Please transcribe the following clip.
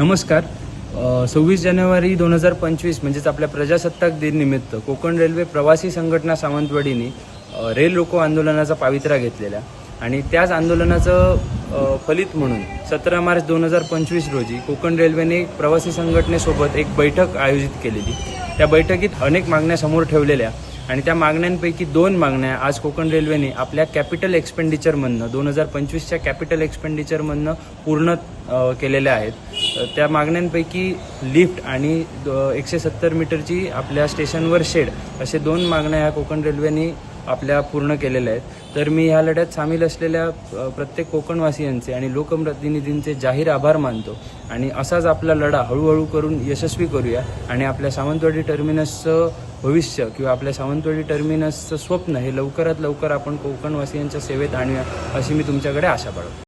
नमस्कार. सव्वीस जानेवारी दोन हजार पंचवीस म्हणजेच आपल्या प्रजासत्ताक दिन निमित्त कोकण रेल्वे प्रवासी संघटना सावंतवाडीने रेल रोको आंदोलनाचा पावित्रा घेतलेला आणि त्याच आंदोलनाचं फलित म्हणून सतरा मार्च दोन हजार पंचवीस रोजी कोकण रेल्वेने प्रवासी संघटनेसोबत एक बैठक आयोजित केलेली. त्या बैठकीत अनेक मागण्या समोर ठेवलेल्या आणि त्या मागण्यांपैकी दोन मागण्या आज कोकण रेल्वेने आपल्या कॅपिटल एक्सपेंडिचरमधनं दोन हजार पंचवीसच्या कॅपिटल एक्सपेंडिचरमधनं पूर्ण केलेल्या आहेत. त्या मागण्यांपैकी लिफ्ट आणि द- एकशे सत्तर मीटरची आपल्या स्टेशनवर शेड असे दोन मागण्या ह्या कोकण रेल्वेने आपल्या पूर्ण केलेल्या आहेत. तर मी ह्या लढ्यात सामील असलेल्या प्रत्येक कोकणवासियांचे आणि लोकप्रतिनिधींचे जाहीर आभार मानतो. आणि असाच आपला लढा हळूहळू करून यशस्वी करूया आणि आपल्या सावंतवाडी टर्मिनसचं भविष्य किंवा आपल्या सावंतवाडी टर्मिनसचं स्वप्न हे लवकरात लवकर आपण कोकणवासियांच्या सेवेत आणूया अशी मी तुमच्याकडे आशा पाळतो